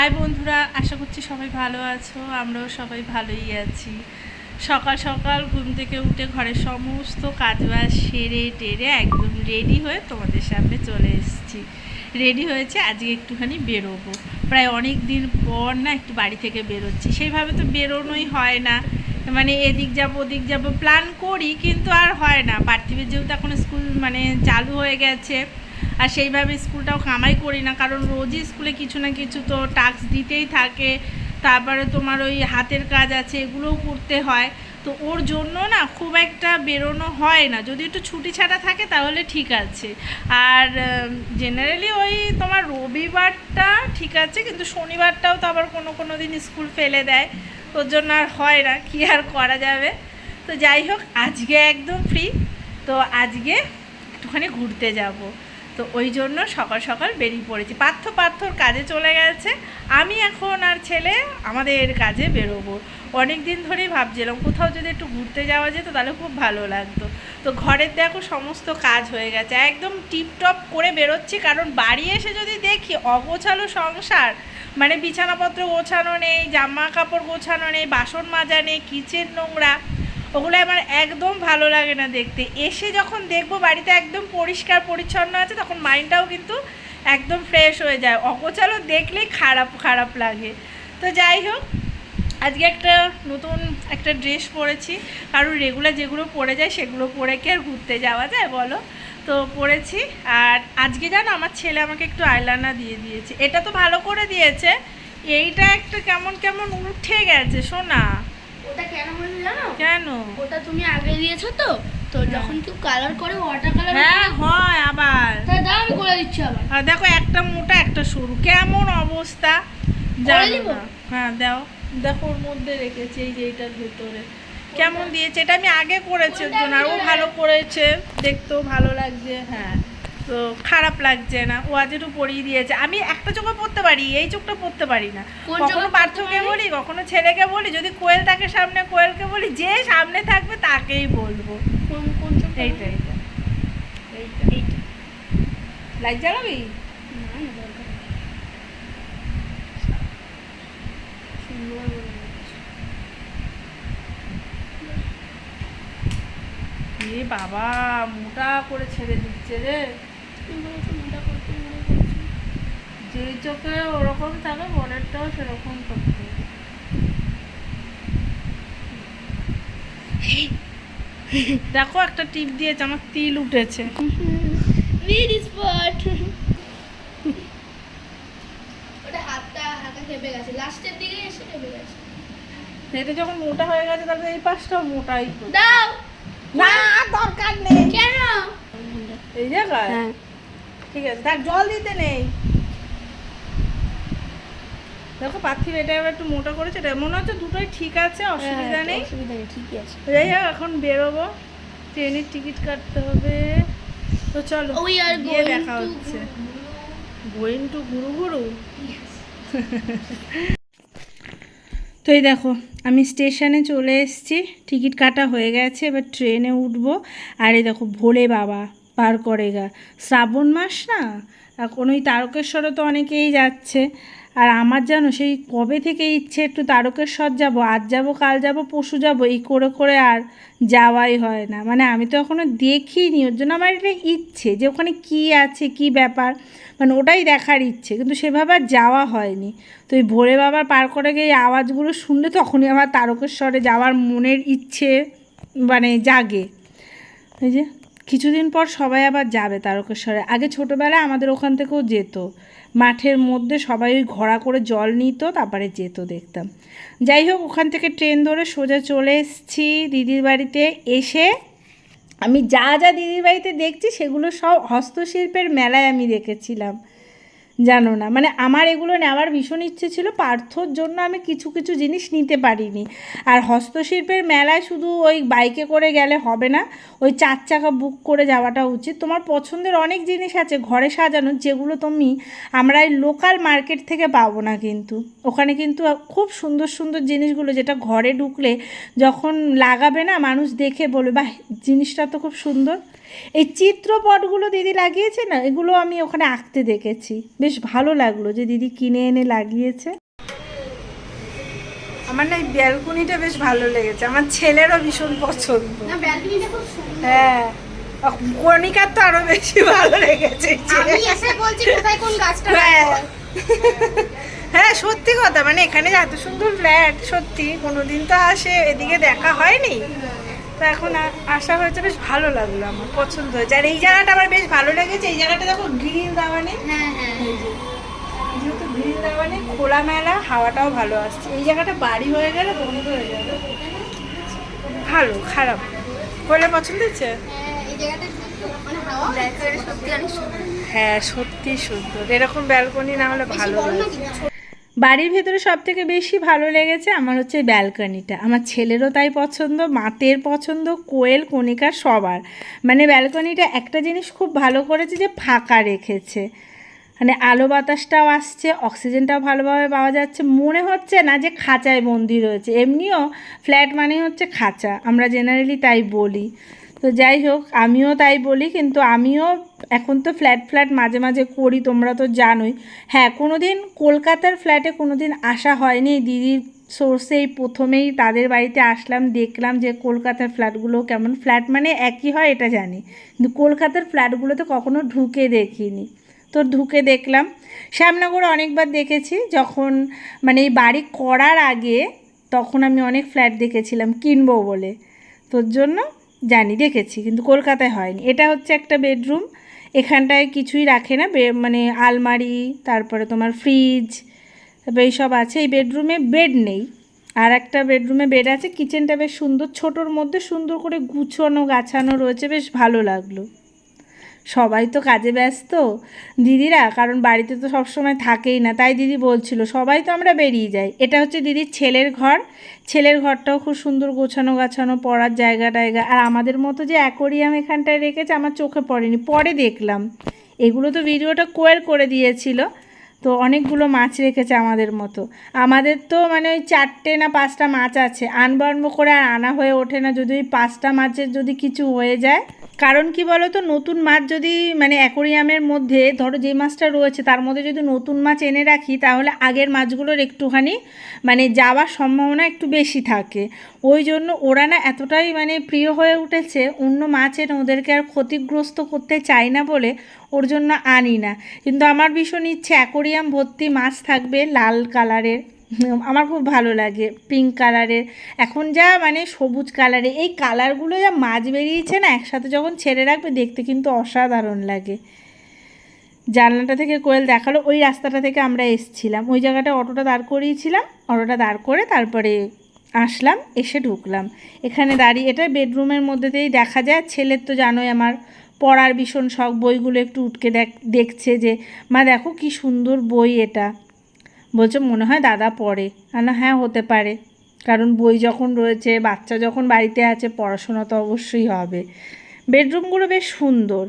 High বন্ধুরা, আশা করছি সবাই ভালো আছো, আমরাও সবাই ভালোই আছি। সকাল সকাল ঘুম থেকে উঠে ঘরের সমস্ত কাজবাজ সেরে টেরে একদম রেডি হয়ে তোমাদের সামনে চলে এসেছি। রেডি হয়েছে, আজকে একটুখানি বেরোবো। প্রায় অনেক দিন পর না একটু বাড়ি থেকে বেরোচ্ছি। সেইভাবে তো বেরোনোই হয় না। মানে এদিক যাব, ওদিক যাব প্ল্যান করি, কিন্তু আর হয় না। পার্থিবের যেহেতু এখন স্কুল মানে চালু হয়ে গেছে আর সেইভাবে স্কুলটাও কামাই করি না, কারণ রোজই স্কুলে কিছু না কিছু তো টাস্ক দিতেই থাকে। তারপরে তোমার ওই হাতের কাজ আছে, এগুলোও করতে হয়। তো ওর জন্য না খুব একটা বেরোনো হয় না। যদি একটু ছুটি ছাড়া থাকে তাহলে ঠিক আছে। আর জেনারেলি ওই তোমার রবিবারটা ঠিক আছে, কিন্তু শনিবারটাও তো আবার কোনো কোনো দিন স্কুল ফেলে দেয়। ওর জন্য আর হয় না, কি আর করা যাবে? তো যাই হোক, আজকে একদম ফ্রি তো আজকে একটুখানি ঘুরতে যাব। তো ওই জন্য সকাল সকাল বেরিয়ে পড়েছি। পার্থ, পার্থর কাজে চলে গেছে। আমি এখন আর ছেলে আমাদের কাজে বেরোবো। অনেক দিন ধরেই ভাবছিলাম, কোথাও যদি একটু ঘুরতে যাওয়া যেত তাহলে খুব ভালো লাগতো। তো ঘরের দেখো সমস্ত কাজ হয়ে গেছে। একদম টিপটপ করে বেরোচ্ছি, কারণ বাড়ি এসে যদি দেখি অগোছালো সংসার মানে বিছানাপত্র গোছানো নেই, জামা কাপড় গোছানো নেই, বাসন মাজা নেই, কিচেন নোংরা ওগুলো আমার একদম ভালো লাগে না দেখতে। এসে যখন দেখব বাড়িতে একদম পরিষ্কার, পরিচ্ছন্ন আছে, তখন মাইন্ডটাও কিন্তু একদম ফ্রেশ হয়ে যায়। অগোছালো দেখলেই খারাপ খারাপ লাগে। তো যাই হোক, আজকে একটা নতুন একটা ড্রেস পরেছি। কারণ রেগুলার যেগুলো পরে যায়, সেগুলো পরে কি আর ঘুরতে যাওয়া যায় বলো? তো পরেছি। আর আজকে জানো, আমার ছেলে আমাকে একটু আইলানা দিয়ে দিয়েছে। এটা তো ভালো করে দিয়েছে। এইটা একটা কেমন কেমন উঠে গেছে শোনা ওটা কেন বললি জানো? কেন? ওটা তুমি আগে দিয়েছ তো তো যখন কেউ কালার করে ওয়াটার কালার হ্যাঁ হয় আবার। তাহলে দাও আমি করে দিচ্ছি আবার। আর দেখো একটা মোটা একটা সরু। কেমন অবস্থা? জানো? না। হ্যাঁ দাও। দেখো ওর মধ্যে রেখেছি এই যে এইটার ভেতরে। কেমন দিয়েছে? এটা আমি আগে করেছি আর ও ভালো করেছে। দেখতেও ভালো লাগছে হ্যাঁ। তো খারাপ লাগছে না। ও আজ একটু পরিয়ে দিয়েছে। আমি একটা চোখে পড়তে পারি এই চোখটা পড়তে পারি না। কখনো পার্থকে বলি কখনো ছেলেকে বলি যদি কোয়েল থাকে সামনে কোয়েলকে বলি যে সামনে থাকবে তাকেই বলব। কোন কোন এইটা এইটা। লাইট জ্বালাবি। এ বাবা মোটা করে ছেড়ে দিচ্ছে রে। বলেছ মনে করছি যেই চোখে ওরকম থাকে মনেরটাও সেরকম দেখো একটা টিপ দিয়েছে আমার তিল উঠেছে। ওটা হাতটা হালকা গেছে। লাস্টের দিকে এসে গেছে। এটা যখন মোটা হয়ে গেছে তাহলে এই পাশটাও মোটাই। দাও! না দরকার নেই। কেন এই জায়গায়? হ্যাঁ। ঠিক আছে দেখ জল দিতে নেই। দেখো পার্থিব এটা এবার একটু মোটা করেছে এটা মনে হচ্ছে দুটোই ঠিক আছে অসুবিধা নেই। অসুবিধা নেই ঠিকই আছে। যাই হোক এখন বেরোবো। ট্রেনের টিকিট কাটতে হবে। তো চলো গিয়ে দেখা হচ্ছে। গোয়িং টু গুরু গুরু? তো এই দেখো আমি স্টেশনে চলে এসেছি টিকিট কাটা হয়ে গেছে এবার ট্রেনে উঠবো। আর এই দেখো ভোলে বাবা। পার করেগা। শ্রাবণ মাস না? এখন ওই তারকেশ্বরে তো অনেকেই যাচ্ছে। আর আমার জানো, সেই কবে থেকে ইচ্ছে একটু তারকেশ্বর যাব, আজ যাব, কাল যাব পশু যাব, এই করে করে আর যাওয়াই হয় না। মানে আমি তো এখনও দেখিনি, ওর জন্য আমার এটা ইচ্ছে যে ওখানে কী আছে, কি ব্যাপার। মানে ওটাই দেখার ইচ্ছে, কিন্তু সেভাবে আর যাওয়া হয়নি। তো এই ভোরে বাবার পার করে গিয়ে এই আওয়াজগুলো শুনলে তখনই আমার তারকেশ্বরে যাওয়ার মনের ইচ্ছে মানে জাগে। এই যে কিছুদিন পর সবাই আবার যাবে তারকেশ্বরে। আগে ছোটোবেলায় আমাদের ওখান থেকেও যেত। মাঠের মধ্যে সবাই ওই ঘোড়া করে জল নিত, তারপরে যেত দেখতাম। যাই হোক, ওখান থেকে ট্রেন ধরে সোজা চলে এসেছি দিদির বাড়িতে। এসে আমি যা যা দিদির বাড়িতে দেখছি, সেগুলো সব হস্তশিল্পের মেলায় আমি দেখেছিলাম। জানো না। মানে আমার এগুলো নেওয়ার ভীষণ ইচ্ছে ছিল, পার্থর জন্য আমি কিছু কিছু জিনিস নিতে পারিনি। আর হস্তশিল্পের মেলায় শুধু ওই বাইকে করে গেলে হবে না, ওই চার চাকা বুক করে যাওয়াটা উচিত। তোমার পছন্দের অনেক জিনিস আছে ঘরে সাজানো যেগুলো তুমি আমরা এই লোকাল মার্কেট থেকে পাবো না কিন্তু। ওখানে কিন্তু খুব সুন্দর সুন্দর জিনিসগুলো, যেটা ঘরে ঢুকলে যখন লাগাবে না, মানুষ দেখে বলবে, বাহ, জিনিসটা তো খুব সুন্দর। এই চিত্রপটগুলো দিদি লাগিয়েছে না? এগুলো আমি ওখানে আঁকতে দেখেছি। বেশ ভালো লাগল যে দিদি কিনে এনে লাগিয়েছে। আমার না এই ব্যালকনিটা বেশ ভালো লেগেছে। আমার ছেলেরও ভীষণ পছন্দ। না ব্যালকনিটা খুব সুন্দর। হ্যাঁ। কণিকার তো আরও বেশি ভালো লেগেছে এই আমি ছেলের। এসে বলছি কোথায় কোন গাছটা হ্যাঁ। হ্যাঁ সত্যি কথা। মানে এখানে যে এত সুন্দর ফ্ল্যাট সত্যি। কোনোদিন তো আসে এদিকে দেখা হয়নি। তো এখন আসা হয়েছে বেশ ভালো লাগল আমার পছন্দ হয়েছে। আর এই জায়গাটা আমার বেশ ভালো লেগেছে এই জায়গাটা দেখো গ্রিল দেওয়া নেই যেহেতু গ্রিল দেওয়া নেই খোলামেলা হাওয়াটাও ভালো আসছে। এই জায়গাটা বাড়ি হয়ে গেলে বন্ধ হয়ে যাবে। ভালো খারাপ। কোলে পছন্দ হচ্ছে হ্যাঁ, মানে সত্যি সুন্দর হ্যাঁ সত্যি সুন্দর। এরকম ব্যালকনি না হলে ভালো বাড়ির ভেতরে সব থেকে বেশি ভালো লেগেছে আমার হচ্ছে ব্যালকনিটা। আমার ছেলেরও তাই পছন্দ, মাতের পছন্দ, কোয়েল কণিকার সবার। মানে ব্যালকনিটা একটা জিনিস খুব ভালো করেছে যে ফাঁকা রেখেছে। মানে আলো বাতাসটাও আসছে, অক্সিজেনটাও ভালোভাবে পাওয়া যাচ্ছে। মনে হচ্ছে না যে খাঁচায় বন্দি রয়েছে। এমনিও ফ্ল্যাট মানে হচ্ছে খাঁচা। আমরা জেনারেলি তাই বলি। তো যাই হোক, আমিও তাই বলি, কিন্তু আমিও এখন তো ফ্ল্যাট ফ্ল্যাট মাঝে মাঝে করি, তোমরা তো জানোই। হ্যাঁ কোনো দিন কলকাতার ফ্ল্যাটে কোনো দিন আসা হয়নি। দিদির সোর্সেই প্রথমেই তাদের বাড়িতে আসলাম, দেখলাম যে কলকাতার ফ্ল্যাটগুলো কেমন। ফ্ল্যাট মানে একই হয় এটা জানি। কিন্তু কলকাতার ফ্ল্যাটগুলোতে কখনো ঢুকে দেখিনি। তো ঢুকে দেখলাম। শ্যামনগরে অনেকবার দেখেছি, যখন মানে এই বাড়ি করার আগে তখন আমি অনেক ফ্ল্যাট দেখেছিলাম, কিনবো বলে। তোর জন্য জানি, দেখেছি, কিন্তু কলকাতায় হয়নি। এটা হচ্ছে একটা বেডরুম এখানটায় কিছুই রাখে না মানে আলমারি, তারপরে তোমার ফ্রিজ তারপরে এইসব আছে। এই বেডরুমে বেড নেই। আর একটা বেডরুমে বেড আছে। কিচেনটা বেশ সুন্দর। ছোটোর মধ্যে সুন্দর করে গুছানো, গাছানো রয়েছে। বেশ ভালো লাগল। সবাই তো কাজে ব্যস্ত। দিদিরা, কারণ বাড়িতে তো সবসময় থাকেই না, তাই দিদি বলছিল, সবাই তো আমরা বেরিয়ে যাই। এটা হচ্ছে দিদির ছেলের ঘর। ছেলের ঘরটাও খুব সুন্দর গোছানো গাছানো, পড়ার জায়গা টায়গা। আর আমাদের মতো যে অ্যাকোরিয়াম এখানটায় রেখেছে, আমার চোখে পড়েনি। পরে দেখলাম। এগুলো তো ভিডিওটা কোয়েল করে দিয়েছিল। তো অনেকগুলো মাছ রেখেছে আমাদের মতো। আমাদের তো মানে ওই চারটে না পাঁচটা মাছ আছে। আনব আনব করে আর আনা হয়ে ওঠে না। যদি ওই পাঁচটা মাছের যদি কিছু হয়ে যায় কারণ কি বলো তো নতুন মাছ যদি মানে অ্যাকোরিয়ামের মধ্যে, ধরো যে মাছটা রয়েছে, তার মধ্যে যদি নতুন মাছ এনে রাখি, তাহলে আগের মাছগুলোর একটুখানি মানে যাওয়ার সম্ভাবনা একটু বেশি থাকে। ওই জন্য ওরা না এতটাই মানে প্রিয় হয়ে উঠেছে, অন্য মাছ এনে ওদেরকে আর ক্ষতিগ্রস্ত করতে চাই না বলে ওর জন্য আনি না। কিন্তু আমার ভীষণ ইচ্ছে অ্যাকোরিয়াম ভর্তি মাছ থাকবে লাল কালারের। আমার খুব ভালো লাগে পিঙ্ক কালারের এখন যা মানে সবুজ কালারে এই কালারগুলো যা মাছ বেরিয়েছে না, একসাথে যখন ছেড়ে রাখবে দেখতে কিন্তু অসাধারণ লাগে। জানলাটা থেকে কোয়েল দেখাল, ওই রাস্তাটা থেকে আমরা এসছিলাম। ওই জায়গাটা অটোটা দাঁড় করিয়েছিলাম, অটোটা দাঁড় করে তারপরে আসলাম, এসে ঢুকলাম। এখানে দাঁড়িয়ে, এটা বেডরুমের মধ্যেতেই দেখা যায়, ছেলের তো জানোই আমার পড়ার ভীষণ শখ, বইগুলো একটু উঠকে দেখ, দেখছে যে, মা, দেখো কি সুন্দর বই এটা। বলছে, মনে হয় দাদা পড়ে। না হ্যাঁ হতে পারে। কারণ বই যখন রয়েছে, বাচ্চা যখন বাড়িতে আছে, পড়াশোনা তো অবশ্যই হবে। বেডরুমগুলো বেশ সুন্দর।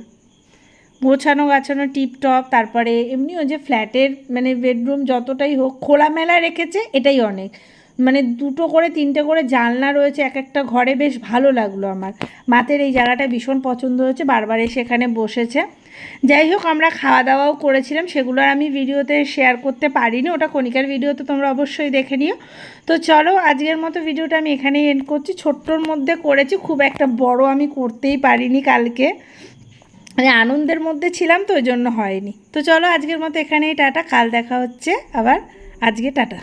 গোছানো গাছানো টিপটপ, তারপরে এমনিও যে ফ্ল্যাটের মানে বেডরুম যতটাই হোক, খোলামেলা রেখেছে, এটাই অনেক। মানে দুটো করে, তিনটে করে জানলা রয়েছে, এক একটা ঘরে বেশ ভালো লাগল আমার। মাতের এই জায়গাটা ভীষণ পছন্দ হয়েছে, বারবার এসে এখানে বসেছে। যাই হোক, আমরা খাওয়া দাওয়াও করেছিলাম, সেগুলো আর আমি ভিডিওতে শেয়ার করতে পারিনি, ওটা কণিকার ভিডিও তো তোমরা অবশ্যই দেখে নিও। তো চলো, আজকের মতো ভিডিওটা আমি এখানেই এন্ড করছি, ছোট্টর মধ্যে করেছি, খুব একটা বড় আমি করতেই পারিনি কালকে। মানে আনন্দের মধ্যে ছিলাম তো, ওই জন্য হয়নি। তো চলো, আজকের মতো এখানেই, টাটা, কাল দেখা হচ্ছে, আবার আজকে, টাটা।